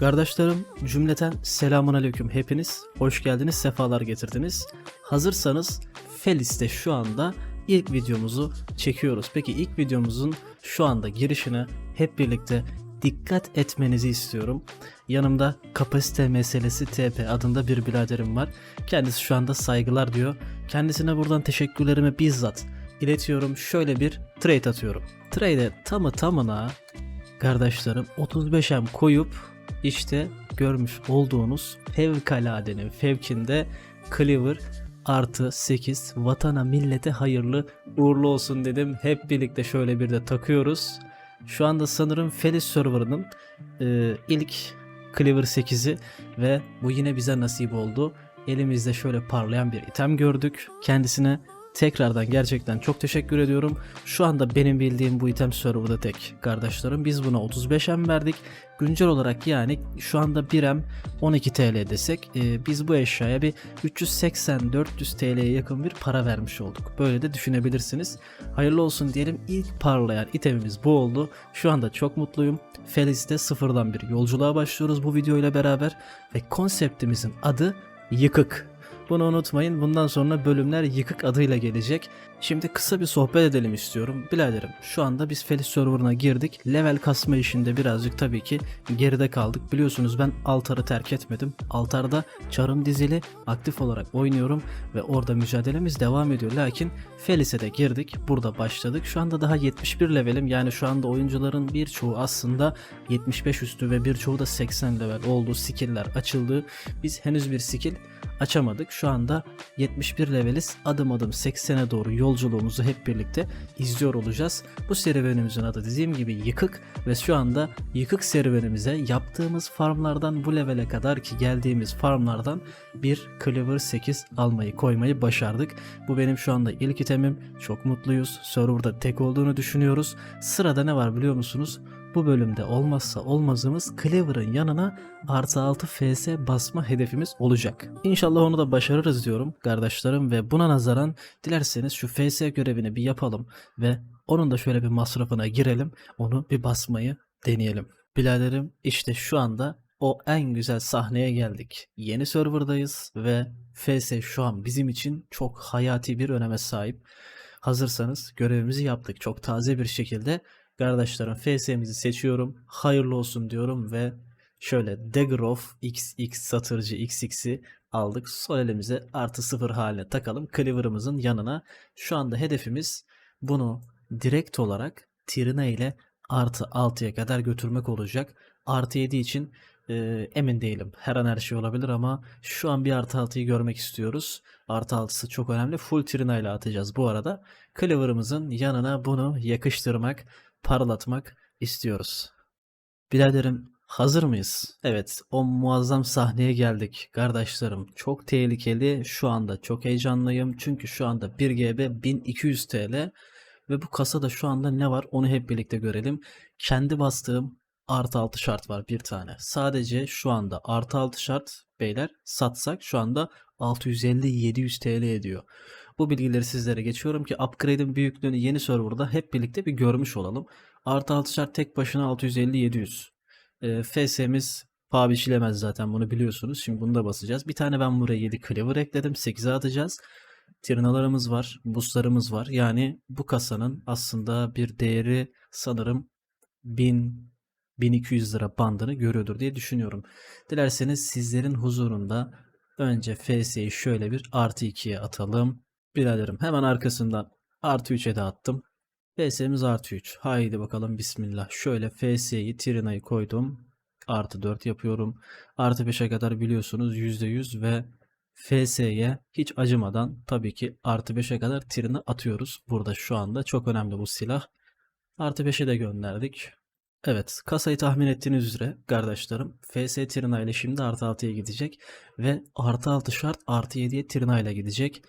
Kardeşlerim cümleten selamun aleyküm hepiniz. Hoş geldiniz, sefalar getirdiniz. Hazırsanız Felis'te şu anda ilk videomuzu çekiyoruz. Peki ilk videomuzun şu anda girişine hep birlikte dikkat etmenizi istiyorum. Yanımda kapasite meselesi TP adında bir biraderim var. Kendisi şu anda saygılar diyor. Kendisine buradan teşekkürlerimi bizzat iletiyorum. Şöyle bir trade atıyorum. Trade'e tamı tamına kardeşlerim 35M koyup işte görmüş olduğunuz fevkaladenin fevkinde Cleaver artı 8 vatana millete hayırlı uğurlu olsun dedim. Hep birlikte şöyle bir de takıyoruz. Şu anda sanırım Felis serverının e, ilk Cleaver 8'i ve bu yine bize nasip oldu. Elimizde şöyle parlayan bir item gördük. Kendisine tekrardan gerçekten çok teşekkür ediyorum. Şu anda benim bildiğim bu item serverda tek kardeşlerim. Biz buna 35M verdik. Güncel olarak yani şu anda 1M 12 TL desek e, biz bu eşyaya bir 380-400 TL'ye yakın bir para vermiş olduk. Böyle de düşünebilirsiniz. Hayırlı olsun diyelim. İlk parlayan itemimiz bu oldu. Şu anda çok mutluyum. Felis'te sıfırdan bir yolculuğa başlıyoruz bu video ile beraber ve konseptimizin adı Yıkık. Bunu unutmayın. Bundan sonra bölümler yıkık adıyla gelecek. Şimdi kısa bir sohbet edelim istiyorum. Biladerim şu anda biz Felis serverına girdik. Level kasma işinde birazcık tabii ki geride kaldık. Biliyorsunuz ben altarı terk etmedim. Altarda çarım dizili aktif olarak oynuyorum ve orada mücadelemiz devam ediyor. Lakin Felis'e de girdik. Burada başladık. Şu anda daha 71 levelim. Yani şu anda oyuncuların birçoğu aslında 75 üstü ve birçoğu da 80 level oldu. Skill'ler açıldı. Biz henüz bir skill açamadık. Şu anda 71 leveliz. Adım adım 80'e doğru yolculuğumuzu hep birlikte izliyor olacağız. Bu serüvenimizin adı dediğim gibi Yıkık ve şu anda Yıkık serüvenimize yaptığımız farmlardan bu levele kadar ki geldiğimiz farmlardan bir Cleaver 8 almayı koymayı başardık. Bu benim şu anda ilk itemim. Çok mutluyuz. Serverda tek olduğunu düşünüyoruz. Sırada ne var biliyor musunuz? Bu bölümde olmazsa olmazımız Cleaver'ın yanına artı 6 FS basma hedefimiz olacak. İnşallah onu da başarırız diyorum kardeşlerim ve buna nazaran dilerseniz şu FS görevini bir yapalım ve onun da şöyle bir masrafına girelim. Onu bir basmayı deneyelim. Biladerim işte şu anda o en güzel sahneye geldik. Yeni serverdayız ve FS şu an bizim için çok hayati bir öneme sahip. Hazırsanız görevimizi yaptık çok taze bir şekilde. Kardeşlerim FS'mizi seçiyorum. Hayırlı olsun diyorum ve şöyle Dagger of XX satırcı XX'i aldık. Sol elimize artı sıfır haline takalım. Cleaver'ımızın yanına. Şu anda hedefimiz bunu direkt olarak Trina ile artı 6'ya kadar götürmek olacak. Artı 7 için e, emin değilim. Her an her şey olabilir ama şu an bir artı 6'yı görmek istiyoruz. Artı 6'sı çok önemli. Full Trina ile atacağız bu arada. Cleaver'ımızın yanına bunu yakıştırmak, parlatmak istiyoruz. Biraderim hazır mıyız? Evet o muazzam sahneye geldik kardeşlerim. Çok tehlikeli şu anda çok heyecanlıyım. Çünkü şu anda 1GB 1200 TL ve bu kasada şu anda ne var onu hep birlikte görelim. Kendi bastığım artı 6 şart var bir tane. Sadece şu anda artı 6 şart beyler satsak şu anda 650-700 TL ediyor. Bu bilgileri sizlere geçiyorum ki upgrade'in büyüklüğünü yeni serverda hep birlikte bir görmüş olalım. Artı 6 şart tek başına 650-700. E, FS'miz paha biçilemez zaten bunu biliyorsunuz. Şimdi bunu da basacağız. Bir tane ben buraya 7 cleaver ekledim. 8'e atacağız. Trinalarımız var. Boostlarımız var. Yani bu kasanın aslında bir değeri sanırım 1000 1200 lira bandını görüyordur diye düşünüyorum. Dilerseniz sizlerin huzurunda önce FS'yi şöyle bir artı 2'ye atalım. Biraderim hemen arkasından artı 3'e de attım. FS'miz artı 3. Haydi bakalım bismillah. Şöyle FS'yi Trina'yı koydum. Artı 4 yapıyorum. Artı 5'e kadar biliyorsunuz %100 ve FS'ye hiç acımadan tabii ki artı 5'e kadar Trina atıyoruz. Burada şu anda çok önemli bu silah. Artı 5'e de gönderdik. Evet, kasayı tahmin ettiğiniz üzere kardeşlerim FS Trina ile şimdi artı 6'ya gidecek ve artı 6 şart artı 7'ye Trina ile gidecek.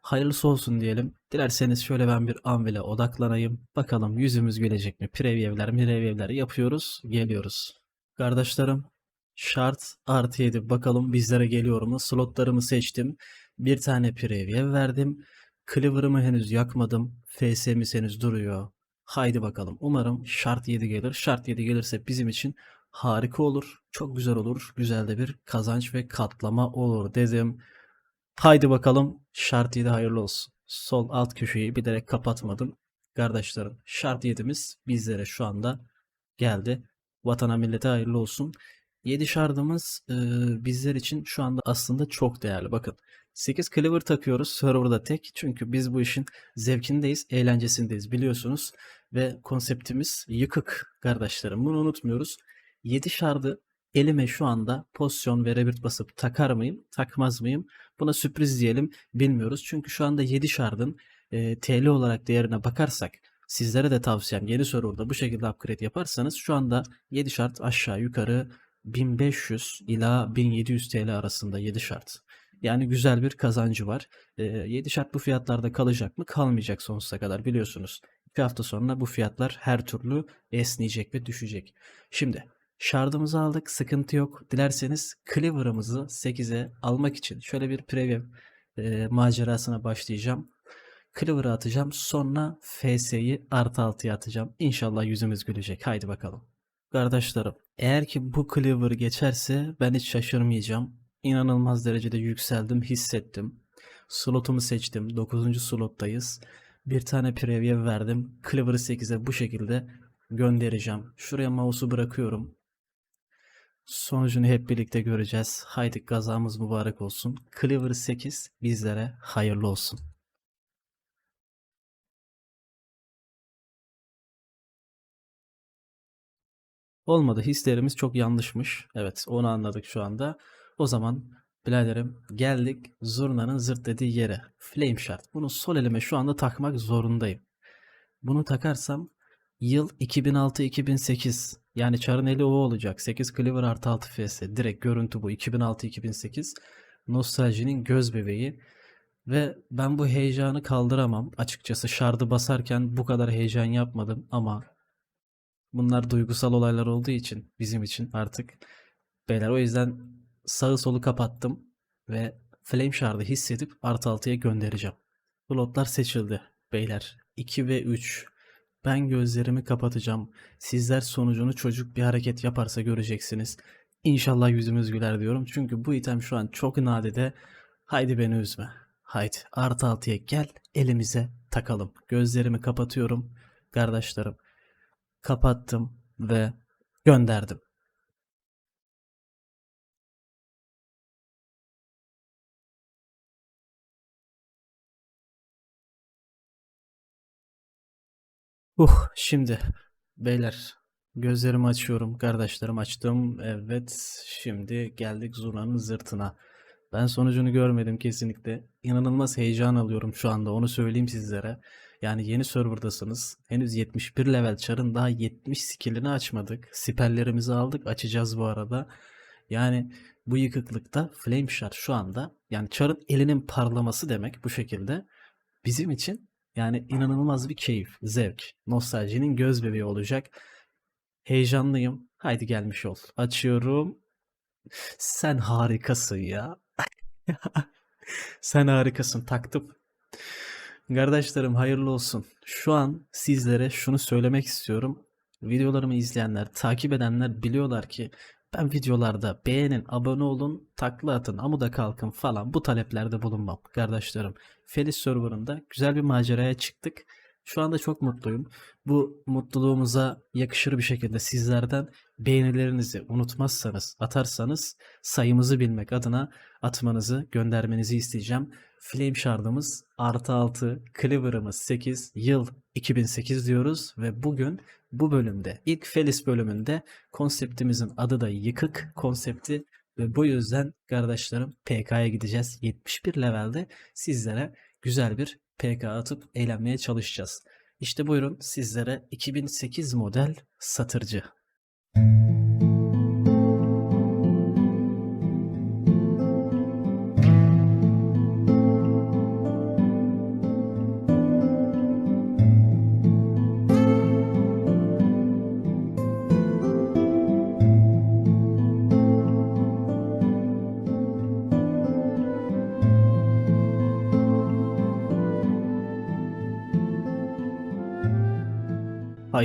Hayırlısı olsun diyelim. Dilerseniz şöyle ben bir anvile odaklanayım. Bakalım yüzümüz gülecek mi? Preview'ler, mireview'ler yapıyoruz. Geliyoruz. Kardeşlerim şart artı 7 bakalım bizlere geliyor mu? Slotlarımı seçtim. Bir tane preview verdim. Cleaver'ımı henüz yakmadım. FS'miz henüz duruyor. Haydi bakalım. Umarım şart 7 gelir. Şart 7 gelirse bizim için harika olur. Çok güzel olur. Güzel de bir kazanç ve katlama olur dedim. Haydi bakalım. Şart 7 hayırlı olsun. Sol alt köşeyi bilerek kapatmadım. Kardeşlerim şart 7'miz bizlere şu anda geldi. Vatana millete hayırlı olsun. 7 şardımız e, bizler için şu anda aslında çok değerli. Bakın 8 cleaver takıyoruz serverda tek. Çünkü biz bu işin zevkindeyiz, eğlencesindeyiz biliyorsunuz. Ve konseptimiz yıkık kardeşlerim. Bunu unutmuyoruz. 7 şardı elime şu anda pozisyon ve rebirth basıp takar mıyım, takmaz mıyım? Buna sürpriz diyelim bilmiyoruz. Çünkü şu anda 7 şardın e, TL olarak değerine bakarsak sizlere de tavsiyem yeni serverda bu şekilde upgrade yaparsanız şu anda 7 şart aşağı yukarı 1500 ila 1700 TL arasında 7 şart. Yani güzel bir kazancı var. E, 7 şart bu fiyatlarda kalacak mı? Kalmayacak sonsuza kadar biliyorsunuz. Bir hafta sonra bu fiyatlar her türlü esneyecek ve düşecek. Şimdi Shard'ımızı aldık. Sıkıntı yok. Dilerseniz Cleaver'ımızı 8'e almak için şöyle bir preview e, macerasına başlayacağım. Cleaver'ı atacağım. Sonra FS'yi artı 6'ya atacağım. İnşallah yüzümüz gülecek. Haydi bakalım. Kardeşlerim eğer ki bu Cleaver geçerse ben hiç şaşırmayacağım. İnanılmaz derecede yükseldim, hissettim. Slotumu seçtim. 9. slottayız. Bir tane preview verdim. Cleaver'ı 8'e bu şekilde göndereceğim. Şuraya mouse'u bırakıyorum. Sonucunu hep birlikte göreceğiz. Haydi gazamız mübarek olsun. Cleaver 8 bizlere hayırlı olsun. Olmadı. Hislerimiz çok yanlışmış. Evet onu anladık şu anda. O zaman biraderim geldik zurnanın zırt dediği yere. Flame Shard. Bunu sol elime şu anda takmak zorundayım. Bunu takarsam yıl 2006-2008 yani çarın eli o olacak. 8 Cleaver artı 6 FS. Direkt görüntü bu. 2006-2008. Nostaljinin göz bebeği. Ve ben bu heyecanı kaldıramam. Açıkçası şardı basarken bu kadar heyecan yapmadım ama bunlar duygusal olaylar olduğu için bizim için artık beyler o yüzden sağı solu kapattım ve Flame Shard'ı hissedip artı 6'ya göndereceğim. Slotlar seçildi beyler. 2 ve 3. Ben gözlerimi kapatacağım. Sizler sonucunu çocuk bir hareket yaparsa göreceksiniz. İnşallah yüzümüz güler diyorum. Çünkü bu item şu an çok nadide. Haydi beni üzme. Haydi artı altıya gel elimize takalım. Gözlerimi kapatıyorum. Kardeşlerim kapattım ve gönderdim. Uh şimdi. Beyler gözlerimi açıyorum kardeşlerim açtım. Evet şimdi geldik zurnanın zırtına. Ben sonucunu görmedim kesinlikle. İnanılmaz heyecan alıyorum şu anda onu söyleyeyim sizlere. Yani yeni serverdasınız. Henüz 71 level çarın daha 70 skillini açmadık. Siperlerimizi aldık açacağız bu arada. Yani bu yıkıklıkta flame shard şu anda yani çarın elinin parlaması demek bu şekilde bizim için yani inanılmaz bir keyif, zevk, nostaljinin göz bebeği olacak. Heyecanlıyım. Haydi gelmiş ol. Açıyorum. Sen harikasın ya. Sen harikasın. Taktım. Kardeşlerim hayırlı olsun. Şu an sizlere şunu söylemek istiyorum. Videolarımı izleyenler, takip edenler biliyorlar ki ben videolarda beğenin, abone olun, takla atın, amuda kalkın falan bu taleplerde bulunmam kardeşlerim. Felis serverında güzel bir maceraya çıktık. Şu anda çok mutluyum. Bu mutluluğumuza yakışır bir şekilde sizlerden beğenilerinizi unutmazsanız, atarsanız sayımızı bilmek adına atmanızı, göndermenizi isteyeceğim. Flame Shard'ımız artı 6, Cleaver'ımız 8, yıl 2008 diyoruz ve bugün bu bölümde ilk Felis bölümünde konseptimizin adı da yıkık konsepti ve bu yüzden kardeşlerim PK'ya gideceğiz. 71 levelde sizlere güzel bir PK atıp eğlenmeye çalışacağız. İşte buyurun sizlere 2008 model satırcı.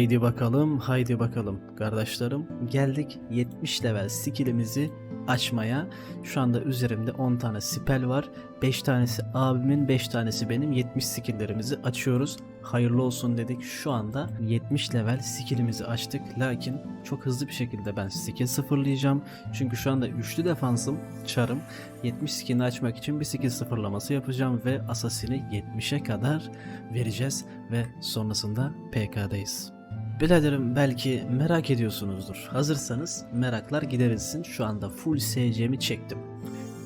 Haydi bakalım, haydi bakalım kardeşlerim. Geldik 70 level skillimizi açmaya. Şu anda üzerimde 10 tane spell var. 5 tanesi abimin, 5 tanesi benim. 70 skilllerimizi açıyoruz. Hayırlı olsun dedik. Şu anda 70 level skillimizi açtık. Lakin çok hızlı bir şekilde ben skill sıfırlayacağım. Çünkü şu anda üçlü defansım, çarım. 70 skillini açmak için bir skill sıfırlaması yapacağım ve asasini 70'e kadar vereceğiz ve sonrasında PK'dayız. Biraderim belki merak ediyorsunuzdur. Hazırsanız meraklar giderilsin. Şu anda full SC'mi çektim.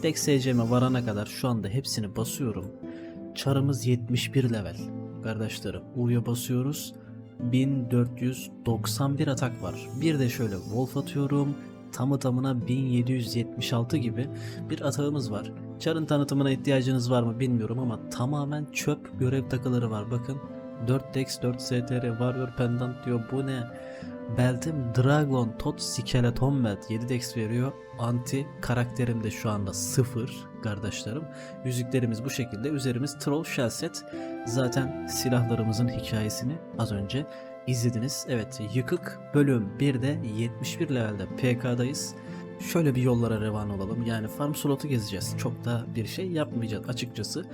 Tek SC'me varana kadar şu anda hepsini basıyorum. Çarımız 71 level. Kardeşlerim U'ya basıyoruz. 1491 atak var. Bir de şöyle Wolf atıyorum. Tamı tamına 1776 gibi bir atağımız var. Çarın tanıtımına ihtiyacınız var mı bilmiyorum ama tamamen çöp görev takıları var bakın. 4 Dex 4 STR Warrior Pendant diyor bu ne? Beltim Dragon Tot Skeleton Belt 7 Dex veriyor. Anti karakterim de şu anda 0 kardeşlerim. Yüzüklerimiz bu şekilde. Üzerimiz Troll Shell Set. Zaten silahlarımızın hikayesini az önce izlediniz. Evet yıkık bölüm 1'de 71 levelde PK'dayız. Şöyle bir yollara revan olalım. Yani farm slotu gezeceğiz. Çok da bir şey yapmayacağız açıkçası.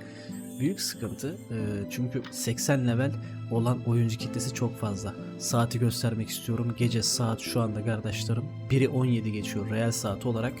Büyük sıkıntı e, çünkü 80 level olan oyuncu kitlesi çok fazla. Saati göstermek istiyorum. Gece saat şu anda kardeşlerim 1'i 17 geçiyor real saat olarak.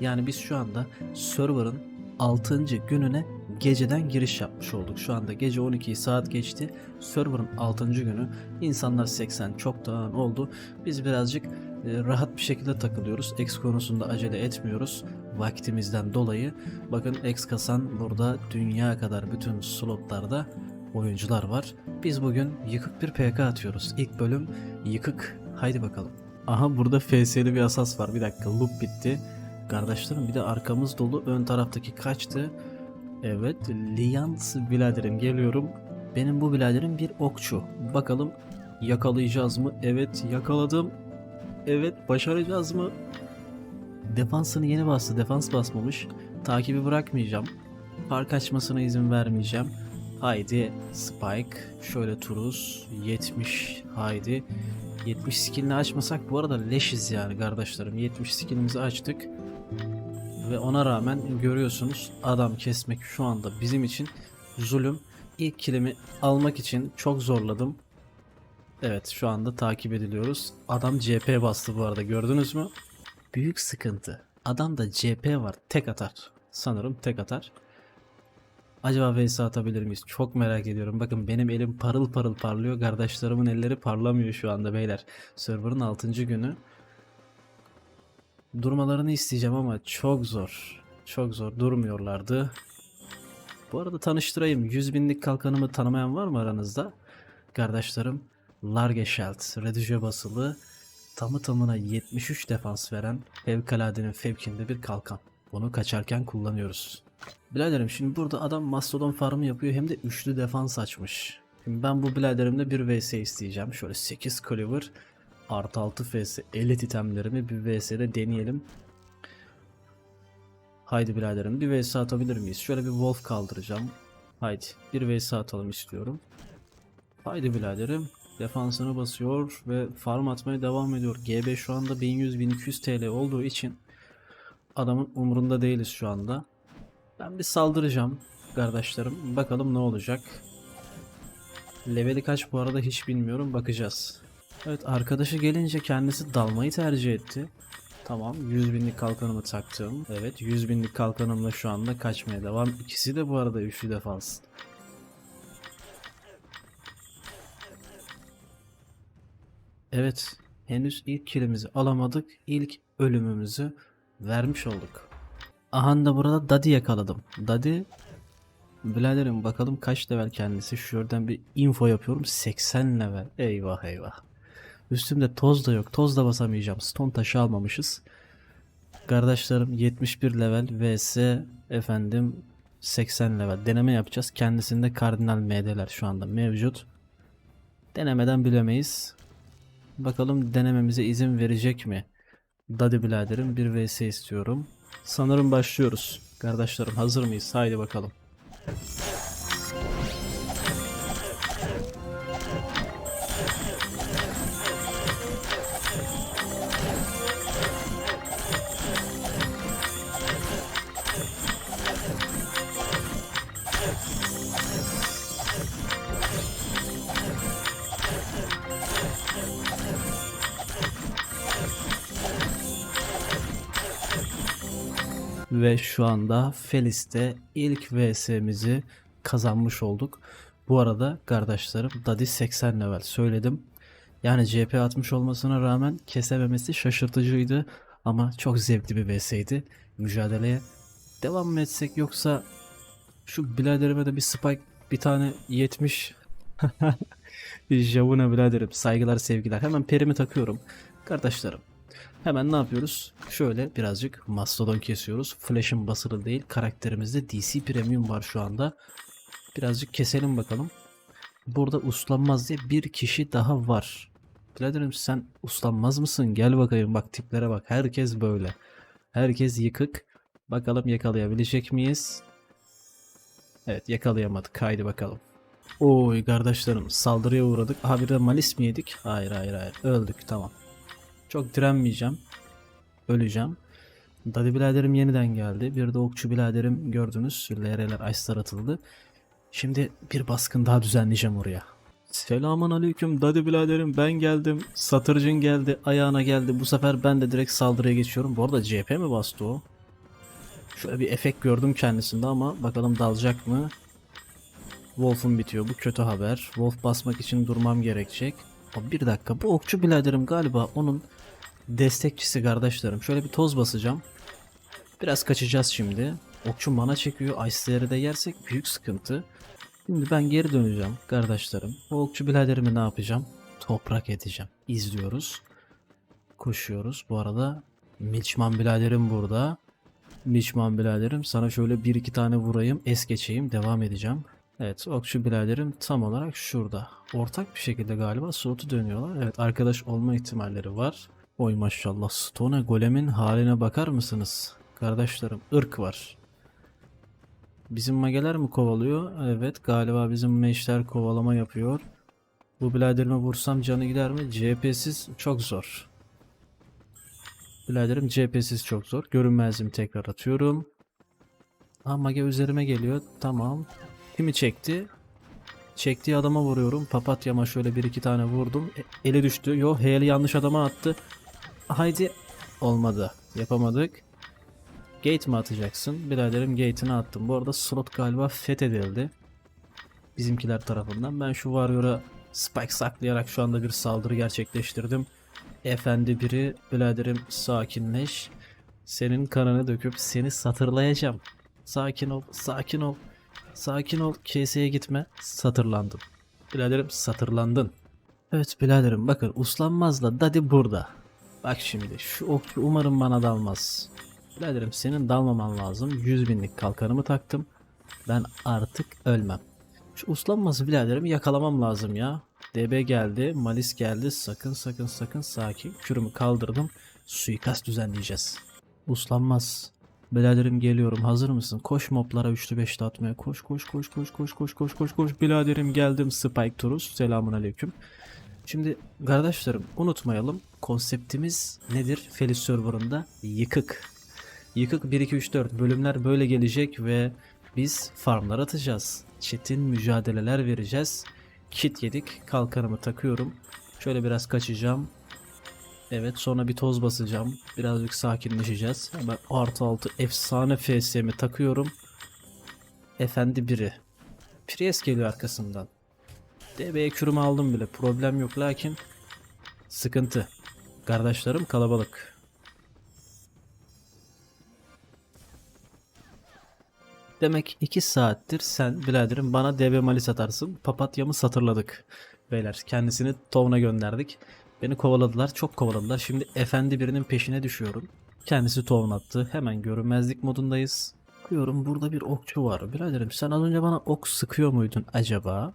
Yani biz şu anda server'ın 6. gününe geceden giriş yapmış olduk. Şu anda gece 12 saat geçti. Server'ın 6. günü. İnsanlar 80 çoktan oldu. Biz birazcık rahat bir şekilde takılıyoruz. X konusunda acele etmiyoruz. Vaktimizden dolayı. Bakın X kasan burada dünya kadar bütün slotlarda oyuncular var. Biz bugün yıkık bir PK atıyoruz. İlk bölüm yıkık. Haydi bakalım. Aha burada FS'li bir asas var. Bir dakika loop bitti. Kardeşlerim bir de arkamız dolu. Ön taraftaki kaçtı? Evet. Lians biraderim geliyorum. Benim bu biraderim bir okçu. Bakalım yakalayacağız mı? Evet yakaladım. Evet başaracağız mı? Defansını yeni bastı. Defans basmamış. Takibi bırakmayacağım. Fark açmasına izin vermeyeceğim. Haydi Spike. Şöyle Turuz. 70. Haydi. 70 skillini açmasak bu arada leşiz yani kardeşlerim. 70 skillimizi açtık. Ve ona rağmen görüyorsunuz adam kesmek şu anda bizim için zulüm. İlk kilimi almak için çok zorladım. Evet şu anda takip ediliyoruz. Adam CP bastı bu arada gördünüz mü? Büyük sıkıntı. Adamda CP var tek atar. Sanırım tek atar. Acaba vs atabilir miyiz? Çok merak ediyorum. Bakın benim elim parıl parıl parlıyor. Kardeşlerimin elleri parlamıyor şu anda beyler. Server'ın 6. günü. Durmalarını isteyeceğim ama çok zor. Çok zor. Durmuyorlardı. Bu arada tanıştırayım. 100 binlik kalkanımı tanımayan var mı aranızda? Kardeşlerim Largeshelt, Redije basılı, tamı tamına 73 defans veren fevkaladenin fevkinde bir kalkan. Bunu kaçarken kullanıyoruz. Biraderim şimdi burada adam mastodon farmı yapıyor hem de üçlü defans açmış. Şimdi ben bu biraderimde bir vs isteyeceğim. Şöyle 8 cleaver artı 6 vs elit itemlerimi bir vs'de deneyelim. Haydi biraderim bir vs atabilir miyiz? Şöyle bir wolf kaldıracağım. Haydi bir vs atalım istiyorum. Haydi biraderim. Defansını basıyor ve farm atmaya devam ediyor. GB şu anda 1100-1200 TL olduğu için adamın umurunda değiliz şu anda. Ben bir saldıracağım kardeşlerim. Bakalım ne olacak. Leveli kaç bu arada hiç bilmiyorum. Bakacağız. Evet arkadaşı gelince kendisi dalmayı tercih etti. Tamam 100 binlik kalkanımı taktım. Evet 100 binlik kalkanımla şu anda kaçmaya devam. İkisi de bu arada üçlü defans. Evet henüz ilk kilimizi alamadık. İlk ölümümüzü vermiş olduk. Aha da burada Daddy yakaladım. Daddy Biraderim bakalım kaç level kendisi. Şuradan bir info yapıyorum. 80 level. Eyvah eyvah. Üstümde toz da yok. Toz da basamayacağım. Stone taşı almamışız. Kardeşlerim 71 level vs efendim 80 level. Deneme yapacağız. Kendisinde kardinal MD'ler şu anda mevcut. Denemeden bilemeyiz. Bakalım denememize izin verecek mi? Daddy biraderim bir vs istiyorum. Sanırım başlıyoruz. Kardeşlerim hazır mıyız? Haydi bakalım. Ve şu anda Felis'te ilk VS'mizi kazanmış olduk. Bu arada kardeşlerim Dadi 80 level söyledim. Yani CP atmış olmasına rağmen kesememesi şaşırtıcıydı. Ama çok zevkli bir VS'ydi. Mücadeleye devam mı etsek yoksa şu biraderime de bir spike bir tane 70 Javuna biraderim saygılar sevgiler. Hemen perimi takıyorum. Kardeşlerim hemen ne yapıyoruz? Şöyle birazcık mastodon kesiyoruz. Flash'ın basılı değil. Karakterimizde DC Premium var şu anda. Birazcık keselim bakalım. Burada uslanmaz diye bir kişi daha var. Biraderim sen uslanmaz mısın? Gel bakayım bak tiplere bak. Herkes böyle. Herkes yıkık. Bakalım yakalayabilecek miyiz? Evet yakalayamadık. Haydi bakalım. Oy kardeşlerim saldırıya uğradık. Aha bir de malis mi yedik? Hayır hayır hayır. Öldük tamam. Çok direnmeyeceğim. Öleceğim. Dadi biraderim yeniden geldi. Bir de okçu biraderim gördünüz. LR'ler Ice'lar atıldı. Şimdi bir baskın daha düzenleyeceğim oraya. Selamun aleyküm Dadi biraderim ben geldim. Satırcın geldi ayağına geldi. Bu sefer ben de direkt saldırıya geçiyorum. Bu arada CP mi bastı o? Şöyle bir efekt gördüm kendisinde ama bakalım dalacak mı? Wolf'un bitiyor. Bu kötü haber. Wolf basmak için durmam gerekecek. Bir dakika bu okçu biraderim galiba onun destekçisi kardeşlerim. Şöyle bir toz basacağım. Biraz kaçacağız şimdi. Okçu mana çekiyor. Ice'leri de yersek büyük sıkıntı. Şimdi ben geri döneceğim kardeşlerim. O okçu biraderimi ne yapacağım? Toprak edeceğim. İzliyoruz. Koşuyoruz. Bu arada Milçman biraderim burada. Milçman biraderim sana şöyle bir iki tane vurayım. Es geçeyim. Devam edeceğim. Evet okçu biraderim tam olarak şurada. Ortak bir şekilde galiba slotu dönüyorlar. Evet arkadaş olma ihtimalleri var. Oy maşallah Stone golemin haline bakar mısınız? Kardeşlerim ırk var. Bizim mageler mi kovalıyor? Evet galiba bizim meşler kovalama yapıyor. Bu biraderime vursam canı gider mi? CHP'siz çok zor. Biraderim CHP'siz çok zor. Görünmezim tekrar atıyorum. Aa mage üzerime geliyor. Tamam. Kimi çekti? Çektiği adama vuruyorum. Papatyama şöyle bir iki tane vurdum. E- eli düştü. Yo heyeli yanlış adama attı. Haydi. Olmadı. Yapamadık. Gate mi atacaksın? Biraderim gate'ini attım. Bu arada slot galiba fethedildi. Bizimkiler tarafından. Ben şu Warrior'a spike saklayarak şu anda bir saldırı gerçekleştirdim. Efendi biri biraderim sakinleş. Senin kanını döküp seni satırlayacağım. Sakin ol, sakin ol. Sakin ol, KS'ye gitme. Satırlandın. Biraderim satırlandın. Evet biraderim bakın uslanmazla Dadi burada. Bak şimdi şu okçu umarım bana dalmaz. Biraderim senin dalmaman lazım. 100 binlik kalkanımı taktım. Ben artık ölmem. Şu uslanması biraderim yakalamam lazım ya. DB geldi, Malis geldi. Sakın sakın sakın sakin. Kürümü kaldırdım. Suikast düzenleyeceğiz. Uslanmaz. Biraderim geliyorum. Hazır mısın? Koş moblara 3'lü 5'li atmaya. Koş koş koş koş koş koş koş koş koş. Biraderim geldim. Spike Turus. Selamun aleyküm. Şimdi kardeşlerim unutmayalım. Konseptimiz nedir? Felis serverında yıkık. Yıkık 1 2 3 4 bölümler böyle gelecek ve biz farmlar atacağız. Çetin mücadeleler vereceğiz. Kit yedik. Kalkanımı takıyorum. Şöyle biraz kaçacağım. Evet sonra bir toz basacağım. Birazcık sakinleşeceğiz. Hemen artı altı efsane FSM'i takıyorum. Efendi biri. Priest geliyor arkasından. DB'ye kürümü aldım bile. Problem yok lakin sıkıntı. Kardeşlerim kalabalık. Demek 2 saattir sen biraderim bana DB mali satarsın. Papatyamı satırladık. Beyler kendisini tovuna gönderdik. Beni kovaladılar çok kovaladılar. Şimdi efendi birinin peşine düşüyorum. Kendisi tovun attı. Hemen görünmezlik modundayız. Bakıyorum burada bir okçu var. Biraderim sen az önce bana ok sıkıyor muydun acaba?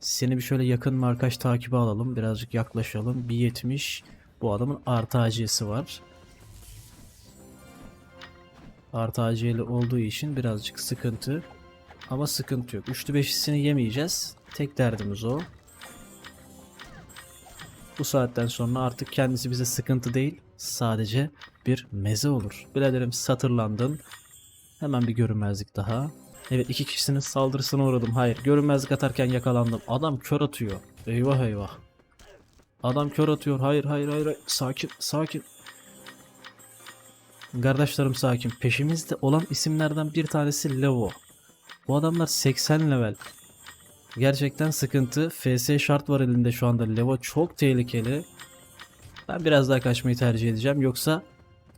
Seni bir şöyle yakın markaj takibi alalım. Birazcık yaklaşalım. 1.70. Bu adamın artı AC'si var. Artı AC'li olduğu için birazcık sıkıntı. Ama sıkıntı yok. Üçlü beşlisini yemeyeceğiz. Tek derdimiz o. Bu saatten sonra artık kendisi bize sıkıntı değil. Sadece bir meze olur. Biraderim satırlandın. Hemen bir görünmezlik daha. Evet iki kişinin saldırısına uğradım. Hayır görünmezlik atarken yakalandım. Adam kör atıyor. Eyvah eyvah. Adam kör atıyor. Hayır hayır hayır. hayır. Sakin sakin. Kardeşlerim sakin. Peşimizde olan isimlerden bir tanesi Levo. Bu adamlar 80 level. Gerçekten sıkıntı. FS şart var elinde şu anda. Levo çok tehlikeli. Ben biraz daha kaçmayı tercih edeceğim. Yoksa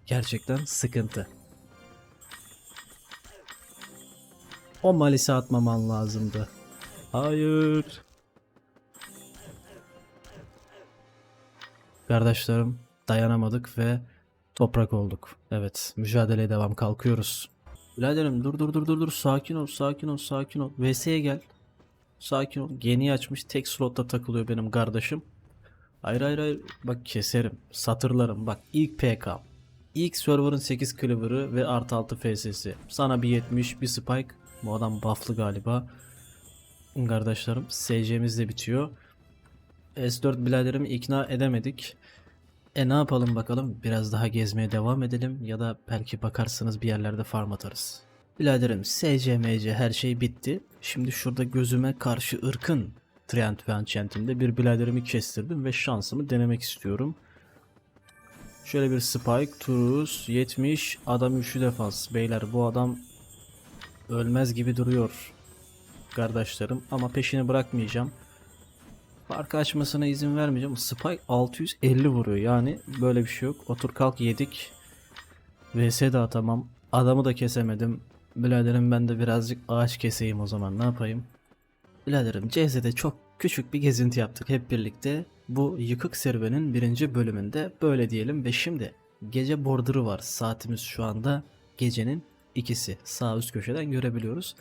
gerçekten sıkıntı. O malisi atmaman lazımdı. Hayır. Kardeşlerim dayanamadık ve toprak olduk. Evet mücadeleye devam kalkıyoruz. Biraderim dur dur dur dur dur sakin ol sakin ol sakin ol. VS'ye gel. Sakin ol. Geni açmış tek slotta takılıyor benim kardeşim. Hayır hayır hayır. Bak keserim. Satırlarım. Bak ilk PK. İlk server'ın 8 cleaver'ı ve artı 6 FS'si. Sana bir 70 bir spike. Bu adam buff'lı galiba. Kardeşlerim SC'miz de bitiyor. S4 biraderimi ikna edemedik. E ne yapalım bakalım? Biraz daha gezmeye devam edelim ya da belki bakarsınız bir yerlerde farm atarız. Biraderim SCMC her şey bitti. Şimdi şurada gözüme karşı ırkın Trent ve Enchant'inde bir biraderimi kestirdim ve şansımı denemek istiyorum. Şöyle bir Spike, Turus, 70, adam 3'ü defans. Beyler bu adam ölmez gibi duruyor. Kardeşlerim ama peşini bırakmayacağım. Fark açmasına izin vermeyeceğim. Spike 650 vuruyor yani böyle bir şey yok. Otur kalk yedik. VS de atamam. Adamı da kesemedim. Biraderim ben de birazcık ağaç keseyim o zaman ne yapayım? Biraderim CZ'de çok küçük bir gezinti yaptık hep birlikte. Bu yıkık serüvenin birinci bölümünde böyle diyelim ve şimdi gece border'ı var. Saatimiz şu anda gecenin ikisi. Sağ üst köşeden görebiliyoruz.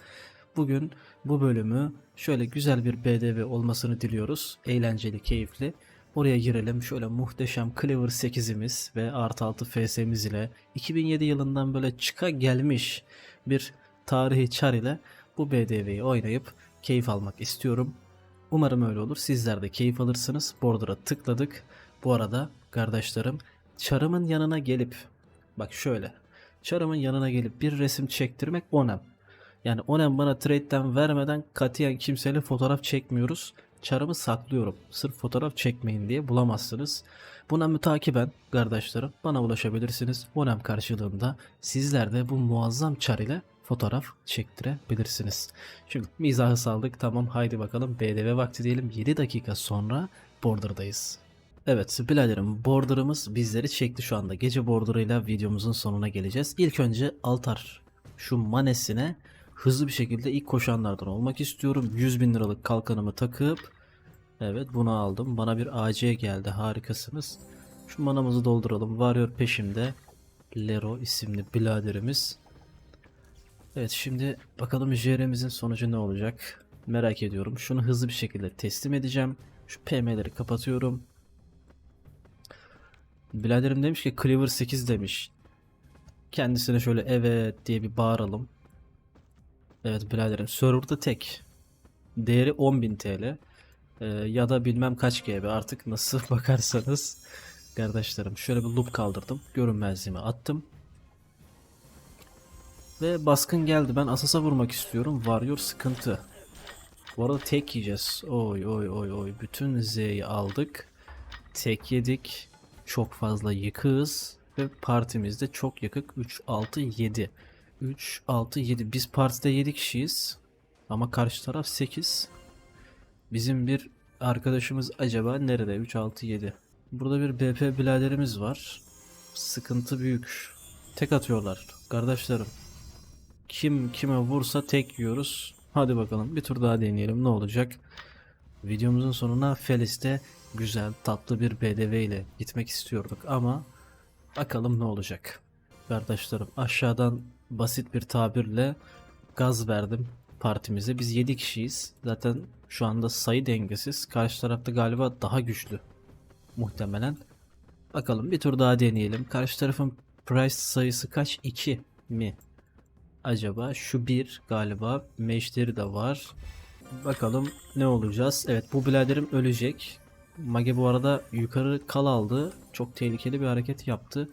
Bugün bu bölümü şöyle güzel bir BDV olmasını diliyoruz. Eğlenceli, keyifli. Oraya girelim. Şöyle muhteşem Cleaver 8'imiz ve artı 6 FS'miz ile 2007 yılından böyle çıka gelmiş bir tarihi çar ile bu BDV'yi oynayıp keyif almak istiyorum. Umarım öyle olur. Sizler de keyif alırsınız. Border'a tıkladık. Bu arada kardeşlerim çarımın yanına gelip bak şöyle çarımın yanına gelip bir resim çektirmek onem. Yani onem bana trade'den vermeden katiyen kimseyle fotoğraf çekmiyoruz. Çarımı saklıyorum. Sırf fotoğraf çekmeyin diye bulamazsınız. Buna mütakiben kardeşlerim bana ulaşabilirsiniz. Onem karşılığında sizler de bu muazzam çar ile fotoğraf çektirebilirsiniz. Şimdi mizahı saldık tamam haydi bakalım BDV vakti diyelim 7 dakika sonra Border'dayız. Evet biraderim border'ımız bizleri çekti şu anda. Gece border'ıyla videomuzun sonuna geleceğiz. İlk önce altar şu manesine hızlı bir şekilde ilk koşanlardan olmak istiyorum. 100 bin liralık kalkanımı takıp evet bunu aldım. Bana bir AC geldi harikasınız. Şu manamızı dolduralım. Varıyor peşimde. Lero isimli biraderimiz. Evet şimdi bakalım JR'mizin sonucu ne olacak? Merak ediyorum. Şunu hızlı bir şekilde teslim edeceğim. Şu PM'leri kapatıyorum. Biraderim demiş ki Cleaver 8 demiş. Kendisine şöyle evet diye bir bağıralım. Evet biraderim serverda tek. Değeri 10.000 TL. Ee, ya da bilmem kaç GB artık nasıl bakarsanız. Kardeşlerim şöyle bir loop kaldırdım. Görünmezliğimi attım. Ve baskın geldi. Ben Asas'a vurmak istiyorum. Varıyor sıkıntı. Bu arada tek yiyeceğiz. Oy oy oy oy. Bütün Z'yi aldık. Tek yedik. Çok fazla yıkığız. Ve partimizde çok yıkık. 3, 6, 7. 3, 6, 7. Biz partide 7 kişiyiz. Ama karşı taraf 8. Bizim bir arkadaşımız acaba nerede? 3, 6, 7. Burada bir BP biraderimiz var. Sıkıntı büyük. Tek atıyorlar. Kardeşlerim. Kim kime vursa tek yiyoruz. Hadi bakalım bir tur daha deneyelim ne olacak. Videomuzun sonuna Felis'te güzel tatlı bir BDV ile gitmek istiyorduk ama bakalım ne olacak. Kardeşlerim aşağıdan basit bir tabirle gaz verdim partimize. Biz 7 kişiyiz. Zaten şu anda sayı dengesiz. Karşı tarafta galiba daha güçlü. Muhtemelen. Bakalım bir tur daha deneyelim. Karşı tarafın price sayısı kaç? 2 mi? Acaba şu bir galiba meşleri de var. Bakalım ne olacağız. Evet bu biraderim ölecek. Mage bu arada yukarı kal aldı. Çok tehlikeli bir hareket yaptı.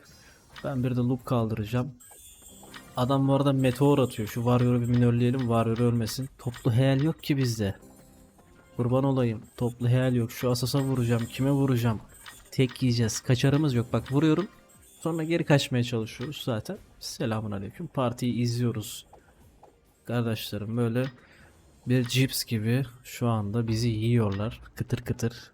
Ben bir de loop kaldıracağım. Adam bu arada meteor atıyor. Şu Warrior'u bir minörleyelim. Warrior ölmesin. Toplu hayal yok ki bizde. Kurban olayım. Toplu hayal yok. Şu asasa vuracağım. Kime vuracağım? Tek yiyeceğiz. Kaçarımız yok. Bak vuruyorum. Sonra geri kaçmaya çalışıyoruz zaten. Selamun aleyküm. Partiyi izliyoruz. Kardeşlerim böyle bir cips gibi şu anda bizi yiyorlar. Kıtır kıtır.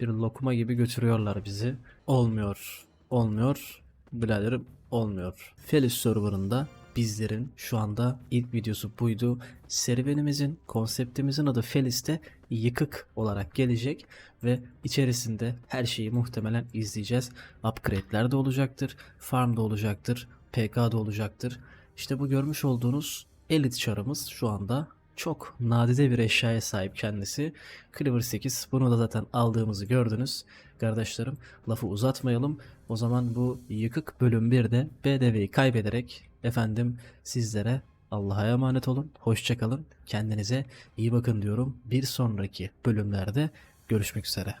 Bir lokma gibi götürüyorlar bizi. Olmuyor. Olmuyor. Biraderim olmuyor. Felis serverında bizlerin şu anda ilk videosu buydu. Serüvenimizin, konseptimizin adı Felis'te yıkık olarak gelecek ve içerisinde her şeyi muhtemelen izleyeceğiz. Upgrade'ler de olacaktır, farm da olacaktır, PK da olacaktır. İşte bu görmüş olduğunuz elit çarımız şu anda çok nadide bir eşyaya sahip kendisi. Cleaver 8 bunu da zaten aldığımızı gördünüz. Kardeşlerim lafı uzatmayalım. O zaman bu yıkık bölüm 1'de BDV'yi kaybederek efendim sizlere Allah'a emanet olun. Hoşçakalın. Kendinize iyi bakın diyorum. Bir sonraki bölümlerde görüşmek üzere.